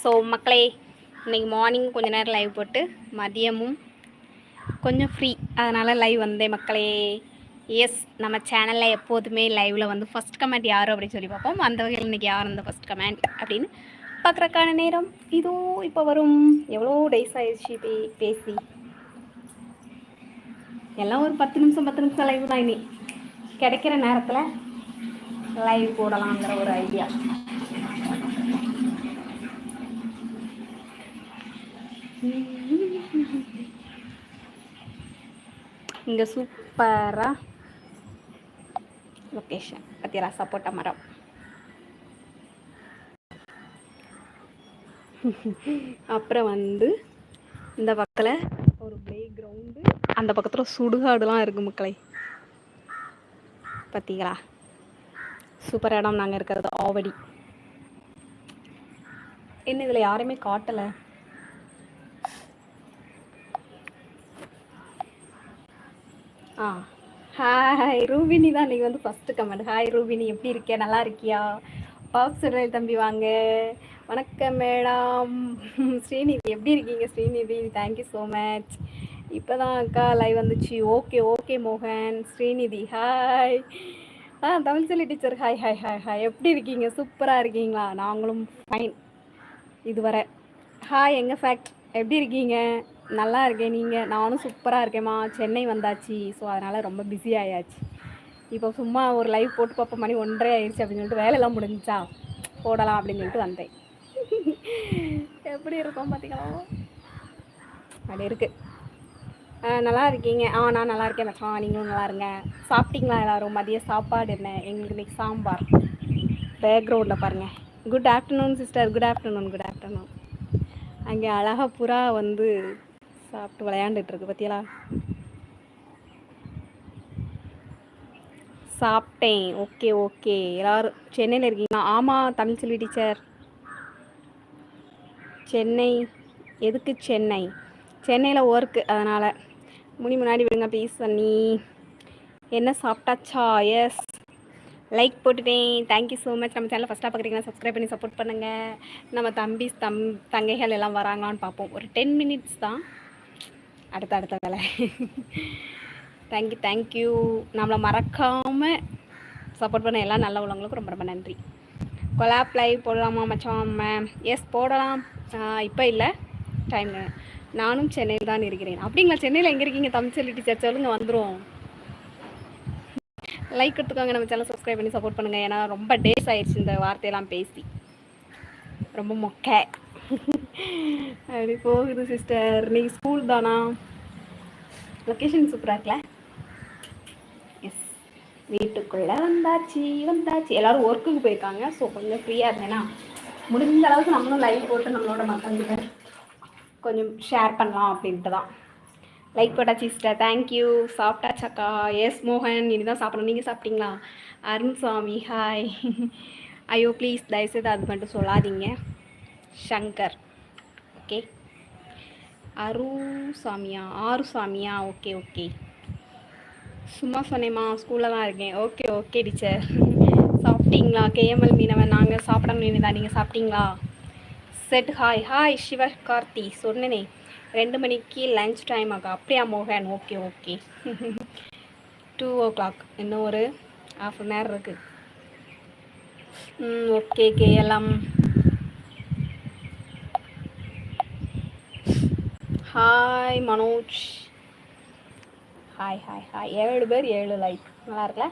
So மக்களே இன்னைக்கு morning கொஞ்ச நேரம் லைவ் போட்டு மதியமும் கொஞ்சம் ஃப்ரீ அதனால் லைவ் வந்தேன் மக்களே. எஸ் நம்ம சேனலில் எப்போதுமே லைவில் வந்து ஃபஸ்ட் கமெண்ட் யார் அப்படின்னு சொல்லி பார்ப்போம். அந்த வகையில் இன்றைக்கி யார் அந்த ஃபஸ்ட் கமெண்ட் அப்படின்னு பார்க்குறக்கான நேரம் இதோ இப்போ வரும். எவ்வளோ டேஸ் ஆயிடுச்சு பே பேசி. எல்லாம் ஒரு பத்து நிமிஷம் பத்து நிமிஷம் லைவ் தான் இனி. கிடைக்கிற நேரத்தில் லைவ் போடலாங்கிற ஒரு ஐடியா இங்கே சூப்பராக லொக்கேஷன் பத்தியலா சப்போட்டா மரம். அப்புறம் வந்து இந்த பக்கத்தில் ஒரு ப்ளே கிரவுண்டு அந்த பக்கத்தில் சுடுகாடுலாம் இருக்குது மக்களை. பார்த்தீங்களா சூப்பர் இடம் நாங்கள் இருக்கிறது ஆவடி. என்ன இதில் யாருமே காட்டலை? ஆ. ஹாய் ரூபினி தான் நீங்கள் வந்து ஃபஸ்ட்டு கமெண்ட் ஹாய் ரூபினி எப்படி இருக்கியா? நல்லா இருக்கியா? பாப் சுடல் தம்பி வாங்க. வணக்கம் மேடம் ஸ்ரீநிதி எப்படி இருக்கீங்க? ஸ்ரீநிதி தேங்க்யூ ஸோ மச் இப்போ தான் அக்கா லைவ் வந்துச்சு. ஓகே ஓகே மோகன். ஸ்ரீநிதி ஹாய் ஆ Tamil teacher hi hi hi hi எப்படி இருக்கீங்க? சூப்பராக இருக்கீங்களா? நாங்களும் ஃபைன் இதுவரை. ஹாய் எங்கள் ஃபேக்ட் எப்படி இருக்கீங்க? நல்லா இருக்கேன் நீங்கள் நானும் சூப்பராக இருக்கேம்மா. சென்னை வந்தாச்சு. ஸோ அதனால் ரொம்ப பிஸி ஆயாச்சு. இப்போ சும்மா ஒரு லைவ் போட்டு பார்ப்போம். மணி ஒன்றரை ஆயிடுச்சு அப்படின்னு சொல்லிட்டு வேலையெல்லாம் முடிஞ்சா போடலாம் அப்படின்னு சொல்லிட்டு வந்தேன். எப்படி இருக்கும் பார்த்தீங்களா அப்படி இருக்குது நல்லா இருக்கீங்க. ஆ நான் நல்லா இருக்கேன் மச்சான். நீங்களும் நல்லா இருங்க. சாப்பிட்டீங்களா எல்லோரும்? மதிய சாப்பாடு என்ன? எங்களுக்கு இன்னைக்கு சாம்பார். பேக்ரவுண்டில் பாருங்கள் good afternoon sister good afternoon good afternoon அங்கே அழகாக புறா வந்து சாப்பிட்டு விளையாண்டுட்டுருக்கு பத்தியலா? சாப்பிட்டேன். Okay okay. எல்லோரும் சென்னையில் இருக்கீங்களா? ஆமாம் தமிழ் செல்வி டீச்சர். சென்னை. எதுக்கு சென்னை? சென்னையில் ஒர்க்கு அதனால். முனி முன்னாடி விடுங்க ப்ளீஸ் பண்ணி என்ன சாப்பிட்டாச்சா? எஸ் லைக் போட்டுட்டேன். தேங்க்யூ ஸோ மச் நம்ம சேனல் ஃபஸ்ட்டாக பார்க்குறீங்கன்னா சப்ஸ்கிரைப் பண்ணி சப்போர்ட் பண்ணுங்கள் நம்ம தம்பி தம் தங்கைகள் எல்லாம் வராங்களான்னு பார்ப்போம். ஒரு டென் மினிட்ஸ் தான். அடுத்த அடுத்த வேலை. தேங்க்யூ தேங்க்யூ நம்மளை மறக்காமல் சப்போர்ட் பண்ண எல்லா நல்ல உள்ளவங்களுக்கும் ரொம்ப ரொம்ப நன்றி. கொலாப் லைவ் போடலாமா மச்சான்? மேம் எஸ் போடலாம். இப்போ இல்லை. டைம் நானும் சென்னையில் தான் இருக்கிறேன். அப்படிங்களா சென்னையில் எங்கே இருக்கீங்க தமிழ்ச்செல்வி டீச்சர் சொல்லுங்க வந்துடும் லைக் கொடுத்துக்கோங்க நம்ம சேனல் சப்ஸ்கிரைப் பண்ணி சப்போர்ட் பண்ணுங்கள் ஏன்னா ரொம்ப டேஸ் ஆயிடுச்சு இந்த வார்த்தையெல்லாம் பேசி. ரொம்ப மொக்கை. அப்படி போகுது சிஸ்டர் நீங்கள் ஸ்கூல் தானா? லொக்கேஷன் சூப்பராக இருக்கல எஸ் வீட்டுக்குள்ளே வந்தாச்சு வந்தாச்சு. எல்லோரும் ஒர்க்குக்கு போயிருக்காங்க. ஸோ கொஞ்சம் ஃப்ரீயாக இருந்தேன்னா முடிஞ்ச அளவுக்கு நம்மளும் லைவ் போட்டு நம்மளோட மக்கள்கிட்ட கொஞ்சம் ஷேர் பண்ணலாம் அப்படின்ட்டு தான். லைக் போட்டா சிஸ்டர் தேங்க்யூ சாப்பிட்டாச்சாக்கா எஸ் மோகன். இனி தான் சாப்பிடணும். நீங்கள் சாப்பிட்டீங்களா? அருண் சுவாமி ஹாய் ஐயோ ப்ளீஸ் தயவுசெய்து அது மட்டும் சொல்லாதீங்க. ஷங்கர் ஓகே. அரு சாமியா ஆறு சாமியா ஓகே ஓகே. சும்மா சொன்னேம்மா ஸ்கூலில் தான் இருக்கேன். Okay okay teacher. சாப்பிட்டீங்களா? கேஎம்எல் மீனவன் நாங்கள் சாப்பிடணும் தான் நீங்கள் சாப்பிட்டீங்களா? செட் ஹாய் ஹாய் சிவ கார்த்தி சொன்னனே. ரெண்டு மணிக்கு லஞ்ச் டைம் ஆகும் அப்படியா மோகன்? Okay okay. Two o'clock இன்னும் ஒரு ஆஃப் அன் ஹவர் இருக்குது ம் okay KLM. Hi Manoj hi hi hi ஏழு பேர் ஏழு லைக் நல்லா இருக்கல?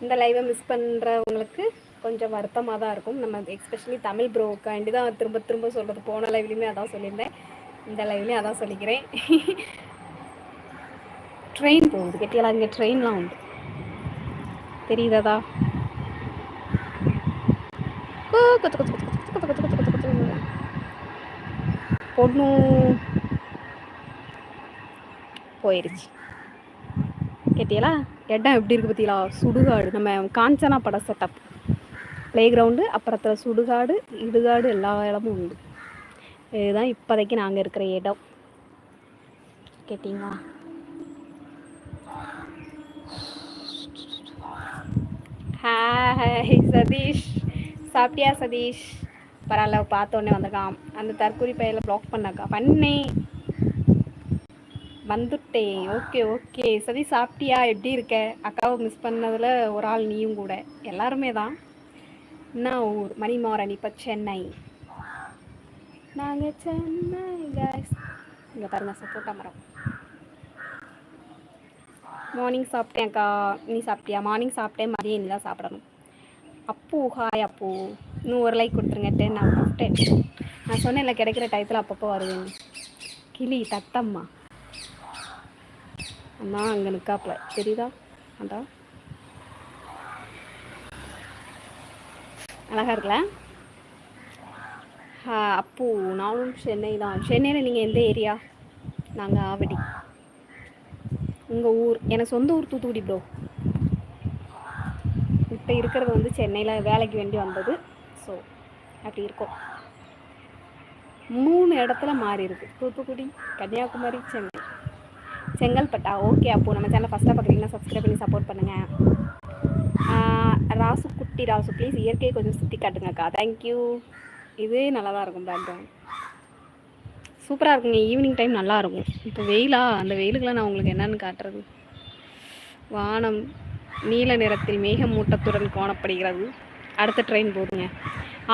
இந்த லைவை மிஸ் பண்ணுறவங்களுக்கு கொஞ்சம் வருத்தமாக தான் இருக்கும். நம்ம எக்ஸ்பெஷலி தமிழ் ப்ரோக்காண்டி தான் திரும்ப திரும்ப சொல்கிறது போன லைவ்லேயுமே அதான் சொல்லியிருந்தேன். இந்த லைவ்லேயும் அதான் சொல்லிக்கிறேன். ட்ரெயின் போகுது. கெட்டியெல்லாம் இங்கே ட்ரெயின்லாம் உண்டு. தெரியுதாதா பொண்ணும் போயிடுச்சு கேட்டியலா? இடம் எப்படி இருக்குது பார்த்தீங்களா? சுடுகாடு. நம்ம காஞ்சனா பட செட்டப் ப்ளே கிரவுண்டு அப்புறத்தில் சுடுகாடு இடுகாடு எல்லா இடமும் உண்டு. இதுதான் இப்போதைக்கு நாங்கள் இருக்கிற இடம். கேட்டிங்களா? ஹாய் சதீஷ். சாப்பிட்டியா சதீஷ்? பரவாயில்ல பார்த்த உடனே வந்திருக்கான். அந்த தற்கொலை பையில பிளாக் பண்ணாக்கா பண்ணேன் வந்துட்டேன் ஓகே ஓகே. சரி சாப்பிட்டியா? எப்படி இருக்க? அக்காவை மிஸ் பண்ணதில் ஒரு ஆள் நீயும் கூட. எல்லாருமே தான். என்ன ஊர்? மணிமாறன் இப்போ சென்னை. நாங்கள் சென்னை கேஸ் இங்கே பாருங்க சப்போட்டா மரம். மார்னிங் சாப்பிட்டேன்க்கா நீ சாப்பிட்டியா? மார்னிங் சாப்பிட்டேன். மதியம் இனி தான் சாப்பிடணும். அப்பு ஹாய் அப்பு. இன்னும் ஒரு லைக் கொடுத்துருங்க டென் அவுட் ஆஃப் டென் நான் சொன்னேன்ல கிடைக்கிற டயத்தில் அப்பப்போ வருவேன் கிளி தத்தம்மா. அண்ணா அங்கே நிற்காப்புல தெரியுதா? அதான். அழகாக இருக்குல்ல ஆ, அப்பு. நானும் சென்னை தான். சென்னையில் நீங்கள் எந்த ஏரியா? நாங்கள் ஆவடி. உங்கள் ஊர். எனக்கு சொந்த ஊர் தூத்துக்குடி ப்ரோ இப்போ இருக்கிறது வந்து சென்னையில் வேலைக்கு வேண்டி வந்தது. ஸோ அப்படி இருக்கும். மூணு இடத்துல மாறி இருக்கு. தூத்துக்குடி கன்னியாகுமரி சென்னை. செங்கல்பட்டா. ஓகே அப்போ நம்ம சேனல் ஃபஸ்ட்டாக பார்க்குறீங்கன்னா சப்ஸ்கிரைப் பண்ணி சப்போர்ட் பண்ணுங்கள் ராசு குட்டி ராசு ப்ளீஸ் இயற்கையை கொஞ்சம் சுற்றி காட்டுங்கக்கா. தேங்க்யூ இதே நல்லா தான் இருக்கும் பேக்ரவுண்ட் சூப்பராக இருக்குங்க. ஈவினிங் டைம் நல்லாயிருக்கும் இப்போ வெயிலா? அந்த வெயிலுக்கெல்லாம் நான் உங்களுக்கு என்னென்னு காட்டுறது? வானம். நீல நிறத்தில் மேகமூட்டத்துடன் காணப்படுகிறது. அடுத்த ட்ரெயின் போதுங்க.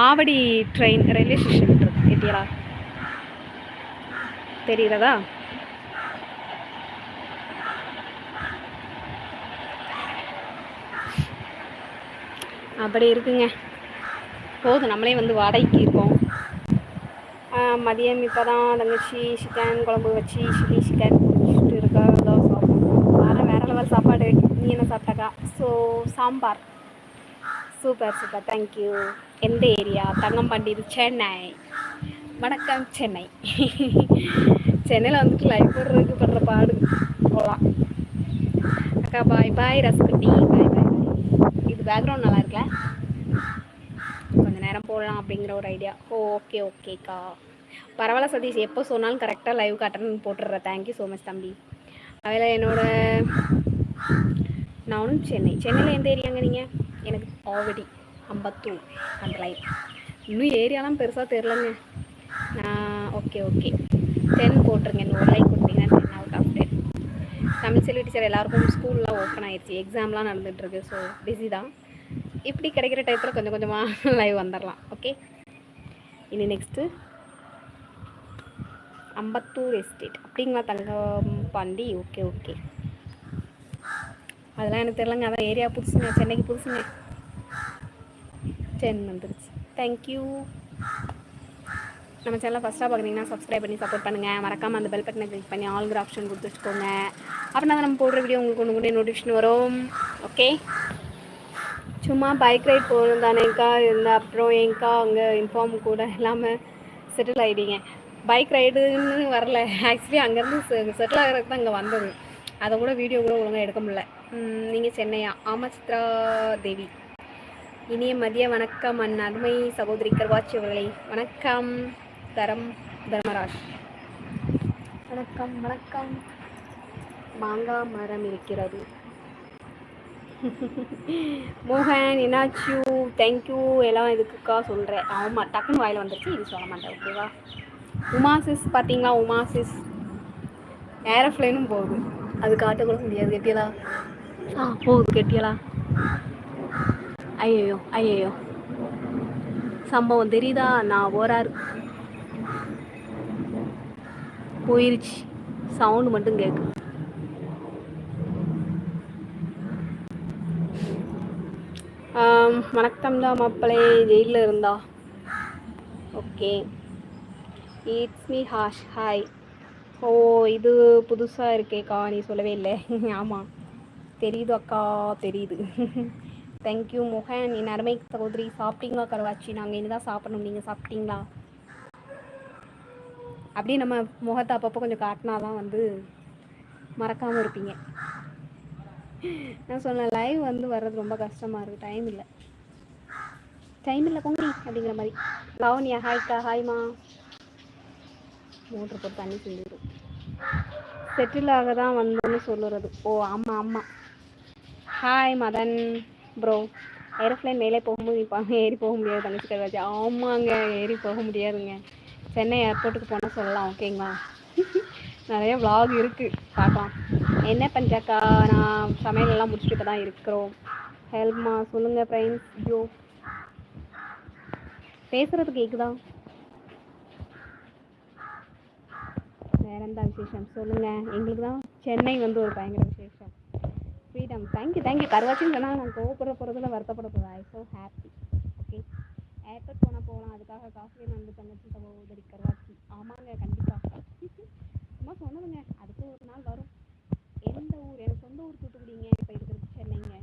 ஆவடி ட்ரெயின் ரயில்வே ஸ்டேஷன் இருக்குது கேட்டியலா தெரிகிறதா அப்படி இருக்குங்க. போதும். நம்மளே வந்து வாடகைக்கு இருக்கோம். மதியம் இப்போ தான் தங்கச்சி சிக்கன் குழம்பு வச்சு சில்லி சிக்கன் குடிச்சிட்டு இருக்கா அதான் சாப்பிடணும் வேறு வேறு லெவல் சாப்பாடு நீ என்ன சாப்பிட்டாக்கா so sambar super super thank you எந்த ஏரியா தங்கம்பண்டி இது சென்னை வணக்கம் சென்னை சென்னையில் வந்துட்டு லைஃப் போடுறதுக்கு படுற பாடு போகலாம் அக்கா பாய் பாய் ரசகுட்டி பாய் பாய் இது பேக்ரவுண்ட் நல்லா இருக்குல்ல கொஞ்ச நேரம் போடலாம் அப்படிங்கிற ஒரு ஐடியா ஓ ஓகே ஓகேக்கா பரவாயில்ல சதீஷ் எப்போ சொன்னாலும் கரெக்டாக லைவ் காட்டுறேன்னு போட்டுடுறேன் தேங்க்யூ ஸோ மச் தம்பி அதில் என்னோட நானும் சென்னை. சென்னையில் எந்த ஏரியாங்க நீங்கள் எனக்கு ஆவடி அம்பத்தூர் அந்த லைன் இன்னும் ஏரியாலாம் பெருசாக தெரிலங்க நான் ஓகே ஓகே. டென் போட்டிருங்க. இன்னும் ஒரு லைக் கொடுத்தீங்கன்னா ten out of ten Tamil Selvi teacher எல்லாருக்கும் ஸ்கூல்லாம் ஓப்பன் ஆயிடுச்சு எக்ஸாம்லாம் நடந்துகிட்ருக்கு ஸோ பிஸி தான். இப்படி கிடைக்கிற டயத்தில் கொஞ்சம் கொஞ்சமாக லைவ் வந்துடலாம். ஓகே இனி நெக்ஸ்ட்டு அம்பத்தூர் எஸ்டேட் அப்படிங்களா தங்கம் பாண்டி? ஓகே ஓகே அதெல்லாம் எனக்கு தெரியலங்க. அதான் ஏரியா புதுசுங்க. சென்னைக்கு புதுசுங்க. டென் வந்துருச்சு. தேங்க்யூ நம்ம சேனலை ஃபஸ்ட்டாக பார்க்குறீங்கன்னா சப்ஸ்கிரைப் பண்ணி சப்போர்ட் பண்ணுங்கள் மறக்காமல் அந்த பெல் பட்டனை கிளிக் பண்ணி ஆல்கிற ஆப்ஷன் கொடுத்து வச்சுக்கோங்க. அப்படின்னா தான் நம்ம போடுற வீடியோ உங்களுக்கு ஒன்று கூட நோட்டிஃபிகேஷன் வரும். ஓகே சும்மா பைக் ரைட் போகணும் தானேக்கா இருந்த அப்புறம் ஏங்க்கா அங்கே இன்ஃபார்ம் கூட இல்லாமல் செட்டில் ஆகிட்டீங்க பைக் ரைடுன்னு வரல. ஆக்சுவலி அங்கேருந்து செட்டில் ஆகிறதுக்கு தான் இங்கே வந்தது. அதை கூட வீடியோ கூட ஒழுங்காக எடுக்க முடியல. நீங்கள் சென்னையா? ஆமாம் சித்ரா தேவி. இனிய மதிய வணக்கம் அன் அருமை சகோதரி கர்வாச்சி அவர்களே. வணக்கம் தரம் தர்மராஜ். வணக்கம் வணக்கம். மாங்காய் மரம் இருக்கிறது. மோகன் என்னாச்சு? தேங்க்யூ எல்லாம் இதுக்குக்கா சொல்கிறேன் ஆமாம் டக்குன்னு வாயில் வந்துருச்சு. இது சொல்ல மாட்டேன் ஓகேவா உமாசிஸ் பார்த்தீங்களா உமாசிஸ். ஏரோப்ளைனும் போகுது. அது காட்டக்கூட முடியாது கெட்டியலா ஆ போகுது கெட்டியலா. ஐயோ ஐயோ சம்பவம் தெரியுதா? நான் ஓரார். போயிருச்சு. சவுண்டு மட்டும் கேட்கு ஆம், வணக்கம் தான் மாப்பிள்ளை ஜெயிலில் இருந்தா? ஓகே. இட்ஸ் மீ ஹாஷ் ஹாய் ஓ இது புதுசாக இருக்கேக்கா. நீ சொல்லவே இல்லை. ஆமாம் தெரியுது அக்கா தெரியுது. தேங்க்யூ மோகன். என் அருமை சகோதரி சாப்பிட்டீங்களா கருவாச்சி? நாங்கள் இனி தான் சாப்பிடணும். நீங்கள் சாப்பிட்டீங்களா? அப்படியே நம்ம முகத்தை அப்பப்போ கொஞ்சம் காட்டினா தான் வந்து மறக்காமல் இருப்பீங்க. நான் சொன்னேன் லைவ் வந்து வர்றது ரொம்ப கஷ்டமாக இருக்குது டைம் இல்லை. டைம் இல்லை பொங்கி அப்படிங்கிற மாதிரி. லவன்யா ஹாய்க்கா ஹாய்மா மோட்ரு போட்டு தண்ணி செஞ்சிடும் செட்டில் ஆக தான் வந்தோன்னு சொல்லுறது. ஓ ஆமாம் ஆமாம் ஹாய் மதன். ப்ரோ ஏரோப்ளைன் மேலே போகும்போது இப்போ ஏறி போக முடியாது தங்கச்சி கருவாச்சி ஆமாங்க ஏறி போக முடியாதுங்க. சென்னை ஏர்போர்ட்டுக்கு போனால் சொல்லலாம் ஓகேங்களா நிறைய விலாக் இருக்குது பார்க்கலாம். என்ன பண்ணுறக்கா நான் சமையலெல்லாம் முடிச்சுட்டு இப்போ தான் இருக்கிறோம் ஹெல்ப்மா சொல்லுங்கள் ஃப்ரெண்ட்ஸ் ஜோ பேசுகிறது கேட்குதா வேற எந்த விசேஷம்? சொல்லுங்கள் எங்களுக்கு தான் சென்னை வந்து ஒரு பயங்கர விசேஷம். ஃப்ரீடம் தேங்க்யூ தேங்க்யூ கருவாச்சின்னு சொன்னால் நான் கோவப்பட போகிறதுல வருத்தப்பட போகிறேன் I so happy okay airport போனால் போகலாம் அதுக்காக காஃபி வந்து தங்கச்சி சகோதரி கருவாச்சி. ஆமாங்க கண்டிப்பாக சும்மா சொன்னதுங்க. அதுக்கு ஒரு நாள் வரும். எந்த ஊர்? எனக்கு சொந்த ஊர் தூத்துக்குடிங்க. இப்போ இருக்கிறது சென்னைங்க.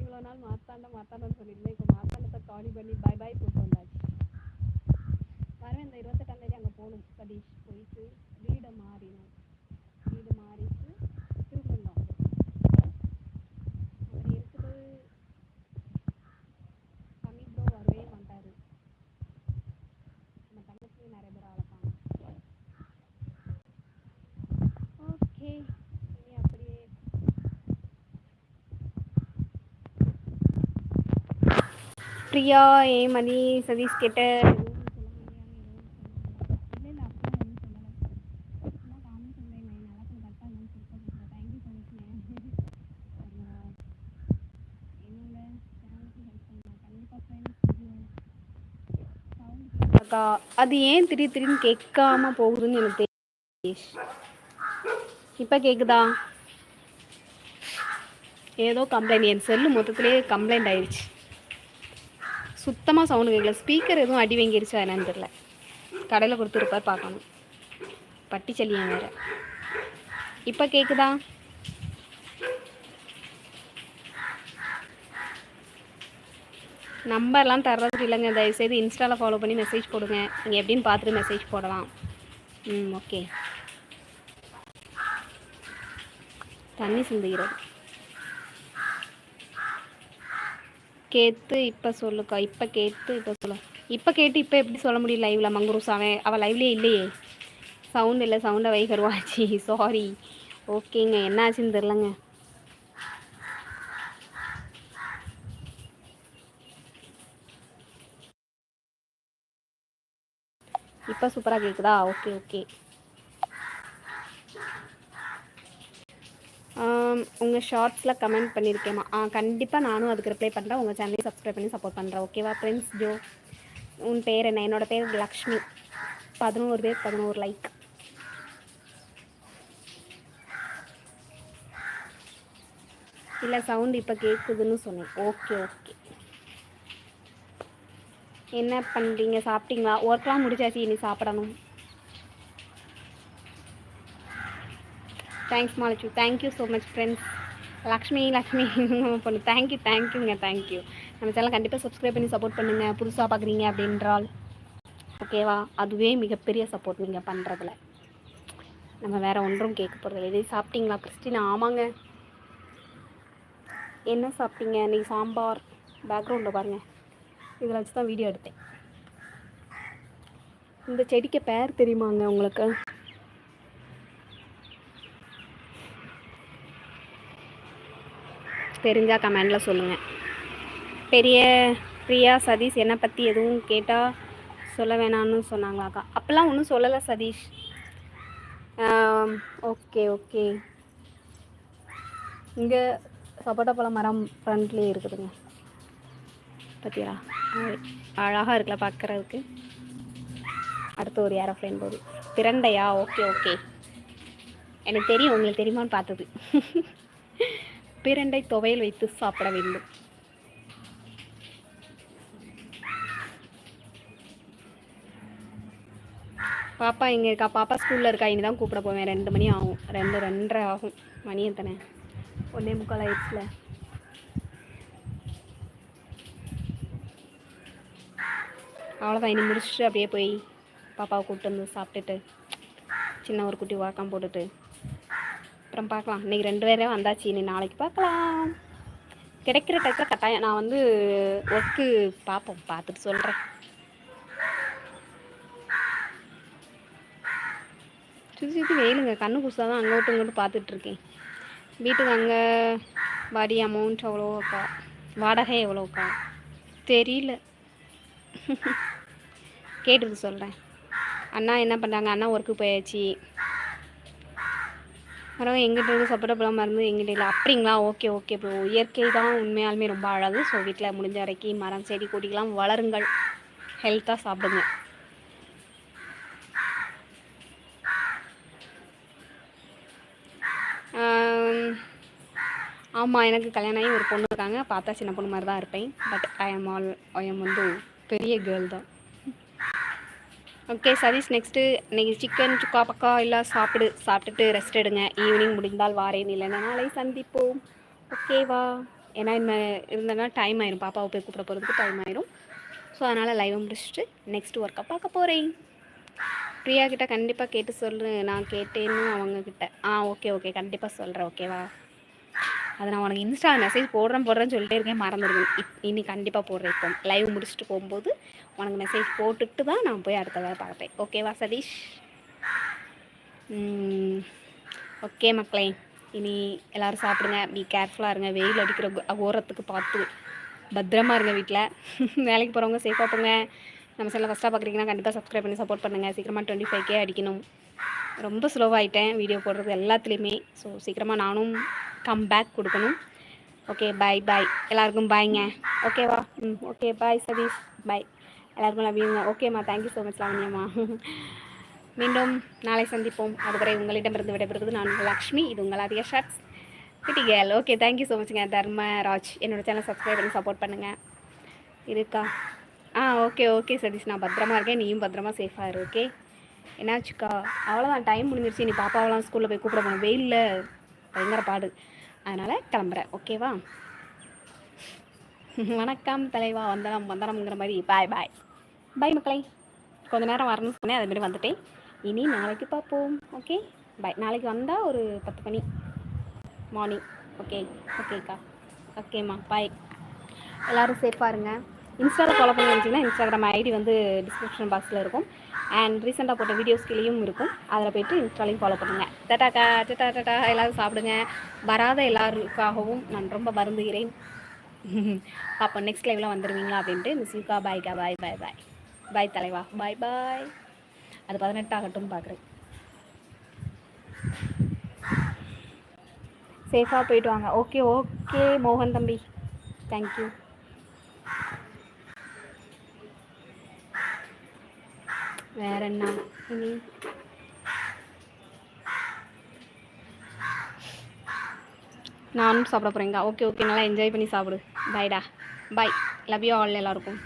இவ்வளோ நாள் மாத்தாண்டம் மாத்தாண்டன்னு சொல்லியிருந்தேன் இப்போ மாத்தாண்டத்தை காலி பண்ணி பை பாய் போட்டு வந்தாச்சு வரேன் இந்த இருபத்தெட்டாம் தேதி அங்கே போகணும் சதீஷ் போயிட்டு வீடை மாறினோம் வீடு மாறிட்டு திரும்பலாம் அப்படி இருக்குது சமீப் ப்ரோ வரவே மாட்டாரு நம்ம தங்கச்சி நிறைய பேர் அழைப்பாங்க ஓகே இனி அப்படியே பிரியா ஏ மணி சதீஷ் கேட்ட அது ஏன் திடீர் திடீர்னு கேட்காம போகுதுன்னு எனக்கு தெரியும் இப்போ கேட்குதா ஏதோ கம்ப்ளைண்ட் என் செல்லு மொத்தத்திலே கம்ப்ளைண்ட் ஆயிடுச்சு சுத்தமாக சவுண்டு கேட்கல ஸ்பீக்கர் எதுவும் அடி வாங்கிருச்சா என்னன்னு தெரில கடையில் கொடுத்துருப்பார் பார்க்கணும். பட்டிச்சல்லியன் வேறு. இப்போ கேட்குதா நம்பர்லாம் தர்றது இல்லைங்க. தயவுசெய்து இன்ஸ்டாவில் ஃபாலோ பண்ணி மெசேஜ் போடுங்க. நீங்கள் எப்படின்னு பார்த்துட்டு மெசேஜ் போடலாம். ம் ஓகே தண்ணி சிந்துகிறது. கேத்து இப்போ சொல்லுக்கா இப்போ கேத்து இப்போ சொல்லு இப்போ கேட்டு இப்போ எப்படி சொல்ல முடியும் லைவில் மங்குரூஸ் அவன் அவள் லைவ்லேயே இல்லையே. சவுண்ட் இல்லை சவுண்டை வைகருவாச்சு சாரி ஓகேங்க என்ன ஆச்சுன்னு தெரிலங்க இப்போ சூப்பராக கேட்குதா ஓகே ஓகே. உங்கள் ஷார்ட்ஸில் கமெண்ட் பண்ணியிருக்கேம்மா ஆ கண்டிப்பாக நானும் அதுக்கு ரிப்ளை பண்ணுறேன் உங்கள் சேனலையும் சப்ஸ்கிரைப் பண்ணி சப்போர்ட் பண்ணுறேன் ஓகேவா ஃப்ரெண்ட்ஸ் ஜோ உன் பேர் என்ன? என்னோட பேர் லக்ஷ்மி. பதினோரு பேர் பதினோரு லைக் இல்லை சவுண்ட் இப்போ கேட்குதுன்னு சொன்னேன். ஓகே ஓகே என்ன பண்ணுறீங்க சாப்பிட்டீங்களா? ஒர்க்லாம் முடிச்சாச்சு. இனி சாப்பிடணும். Thanks மாலச்சு thank you so much friends Lakshmi Lakshmi பொண்ணு. தேங்க்யூ தேங்க்யூங்க தேங்க்யூ நம்ம சேனல் கண்டிப்பாக சப்ஸ்கிரைப் பண்ணி சப்போர்ட் பண்ணுங்கள் புதுசாக பார்க்குறீங்க அப்படின்றால் ஓகேவா அதுவே மிகப்பெரிய சப்போர்ட் நீங்கள் பண்ணுறதுல நம்ம வேறு ஒன்றும் கேட்க போகிறது இதே சாப்பிட்டீங்களா கிறிஸ்டினா? ஆமாங்க. என்ன சாப்பிட்டீங்க? இன்றைக்கி சாம்பார். பேக்ரவுண்டில் பாருங்கள் இதில் வச்சு தான் வீடியோ எடுத்தேன். இந்த செடிக்கு பேர் தெரியுமாங்க உங்களுக்கு? தெரிஞ்சால் கமெண்டில் சொல்லுங்கள் பெரிய பிரியா சதீஷ் என்னை பற்றி எதுவும் கேட்டால் சொல்ல வேணாம்னு சொன்னாங்களாக்கா அப்போல்லாம் ஒன்றும் சொல்லலை சதீஷ். Okay okay. இங்கே சப்போட்டா பழம் மரம் ஃப்ரண்ட்லேயே இருக்குதுங்க. பத்தியா? அழகாக இருக்குல்ல பார்க்குறதுக்கு அடுத்து ஒரு ஏரோப்ளைன் போகுது திரண்டையா? Okay okay. எனக்கு தெரியும் உங்களுக்கு தெரியுமான்னு பார்த்தது. பிரண்டை துவையல் வைத்து சாப்பிட வேண்டும். பாப்பா இங்கே இருக்கா? பாப்பா ஸ்கூலில் இருக்கா? இனி தான் கூப்பிட போவேன். ரெண்டு மணி ஆகும். ரெண்டு ரெண்டரை ஆகும். மணி எத்தனை? ஒன்றே முக்கால் ஆயிடுச்சுல. அவ்வளோதான் இனி முடிச்சுட்டு அப்படியே போய் பாப்பாவை கூப்பிட்டு வந்து சாப்பிட்டுட்டு சின்ன ஒரு குட்டி வாக்கம் போட்டுட்டு. அப்புறம் பார்க்கலாம். இன்றைக்கி ரெண்டு பேரே வந்தாச்சு. இனி நாளைக்கு பார்க்கலாம். கிடைக்கிற டைத்தில் கட்டாயம் நான் வந்து ஒர்க்கு பார்ப்போம். பார்த்துட்டு சொல்கிறேன் சுற்றி சுற்றி வெயிலுங்க. கண்ணு குசா தான் அங்கே விட்டு இங்கிட்டு பார்த்துட்ருக்கேன் வீட்டுக்கு அங்கே வரி அமௌண்ட் அவ்வளோக்கா வாடகை எவ்வளோக்கா தெரியல. கேட்டுட்டு சொல்கிறேன் அண்ணா என்ன பண்ணுறாங்க அண்ணா ஒர்க்கு போயாச்சு. மரம் எங்கிட்ட இருந்து சப்போட்டா மருந்து எங்கிட்ட இல்லை. அப்படிங்களா? ஓகே ஓகே ப்ரோ இயற்கை தான் உண்மையாலுமே ரொம்ப அழகு. ஸோ வீட்டில் முடிஞ்ச வரைக்கும் மரம் செடி கொடிக்கெலாம் வளருங்கள். ஹெல்த்தாக சாப்பிடுங்க. ஆமாம் எனக்கு கல்யாணம் ஆகி ஒரு பொண்ணு இருக்காங்க. பார்த்தா சின்ன பொண்ணு மாதிரி தான் இருப்பேன். But I am all I am வந்து பெரிய கேர்ள் தான். ஓகே சதீஷ் நெக்ஸ்ட்டு இன்றைக்கி சிக்கன் சுக்கா பக்கா எல்லாம் சாப்பிடு சாப்பிட்டுட்டு ரெஸ்ட் எடுங்க. ஈவினிங் முடிந்தால் வாரேன் இல்லைன்னா நாளை சந்திப்போம். ஓகேவா ஏன்னா இன்னும் இருந்தனா டைம் ஆயிரும். பாப்பாவை போய் கூப்பிட போகிறதுக்கு டைம் ஆயிரும். ஸோ அதனால் லைவை முடிச்சுட்டு நெக்ஸ்ட் ஒர்க்கை பார்க்க போகிறேன் பிரியா கிட்ட கண்டிப்பாக கேட்டு சொல்லு. நான் கேட்டேன்னு அவங்கக்கிட்ட ஆ ஓகே ஓகே கண்டிப்பாக சொல்கிறேன் ஓகேவா அதை நான் உனக்கு இன்ஸ்டா மெசேஜ் போடுறேன் போடுறேன்னு சொல்லிட்டே இருக்கேன் மறந்துடுவேன். இப் இனி கண்டிப்பாக போடுறேன் இப்போ. லைவ் முடிச்சுட்டு போகும்போது உனக்கு மெசேஜ் போட்டுட்டு தான் நான் போய் அடுத்த வேலை பார்ப்பேன். ஓகேவா சதீஷ்? ஓகே மக்களே. இனி எல்லோரும் சாப்பிடுங்க. பி கேர்ஃபுல்லாக இருங்க. வெயில் அடிக்கிற ஓரத்துக்கு பார்த்து பத்திரமா இருங்க வீட்டில் வேலைக்கு போகிறவங்க சேஃபாக போங்க. நம்ம சேனலில் ஃபஸ்ட்டாக பார்க்குறீங்கன்னா கண்டிப்பாக சப்ஸ்கிரைப் பண்ணி சப்போர்ட் பண்ணுங்கள் சீக்கிரமாக டுவெண்ட்டி ஃபைவ் கே அடிக்கணும். ரொம்ப ஸ்லோவாகிட்டேன் வீடியோ போடுறது எல்லாத்துலேயுமே. ஸோ சீக்கிரமாக நானும் கம் பேக் கொடுக்கணும். ஓகே பாய் பாய் எல்லாருக்கும் பாய்ங்க ஓகேவா ம் ஓகே பாய் சதீஷ். பாய் எல்லாருக்கும் லவ்யூங்க ஓகேம்மா தேங்க்யூ ஸோ மச் லாவண்யம்மா மீண்டும் நாளை சந்திப்போம். அதுவரை உங்களிடமிருந்து விடைபெறுவது நான் லக்ஷ்மி. இது உங்கள் அதிக ஷார்ட்ஸ் கிட்டி கேல் ஓகே தேங்க்யூ ஸோ மச்ங்க தர்மராஜ். என்னோடய சேனல் சப்ஸ்கிரைப் பண்ணி சப்போர்ட் பண்ணுங்கள் இருக்கா? ஆ ஓகே ஓகே சதீஷ். நான் பத்திரமா இருக்கேன். நீயும் பத்திரமா சேஃபாக இரு ஓகே என்னாச்சுக்கா? அவ்வளோதான் டைம் முடிஞ்சிருச்சு. நீ பாப்பாவெல்லாம் ஸ்கூலில் போய் கூப்பிட போகணும். வெயிலில் பயங்கர பாடு. அதனால் கிளம்புறேன். ஓகேவா வணக்கம் தலைவா. வந்தனம் வந்தனம்ங்கிற மாதிரி. பாய் பாய் பாய் மக்களை. கொஞ்ச நேரம் வரணும்னு சொன்னேன். அதுமாரி வந்துட்டேன். இனி நாளைக்கு பார்ப்போம். ஓகே பாய் நாளைக்கு வந்தால் ஒரு பத்து மணி. மார்னிங் ஓகே ஓகேக்கா ஓகேம்மா பாய் எல்லோரும் சேஃபாக இருங்க. இன்ஸ்டாவில் ஃபாலோ பண்ணி வச்சிங்கன்னா இன்ஸ்டாகிராம் ஐடி வந்து டிஸ்கிரிப்ஷன் பாக்ஸில் இருக்கும். அண்ட் ரீசெண்டாக போட்ட வீடியோஸ் கீழேயும் இருக்கும். அதில் போய்ட்டு இன்ஸ்டாலையும் ஃபாலோ பண்ணுங்கள் டட்டாக்கா டட்டா டட்டா எல்லோரும் சாப்பிடுங்க. வராத எல்லாருக்காகவும் நான் ரொம்ப வருந்துகிறேன். பார்ப்போம் நெக்ஸ்ட் லைவில் வந்துடுவீங்களா அப்படின்ட்டு மிஸ் யூக்கா பாய்க்கா பாய் பாய் பாய் பாய் தலைவா. பாய் பாய் அது பதினெட்டாகட்டும் பார்க்குறேன் சேஃபாக போயிட்டு வாங்க. ஓகே ஓகே மோகன் தம்பி. தேங்க்யூ வேற என்ன இனி? நானும் சாப்பிட போகிறேங்க ஓகே ஓகே. நல்லா என்ஜாய் பண்ணி சாப்பிடு. பாய்டா பாய் லவ் யூ ஆல் எல்லாருக்கும்.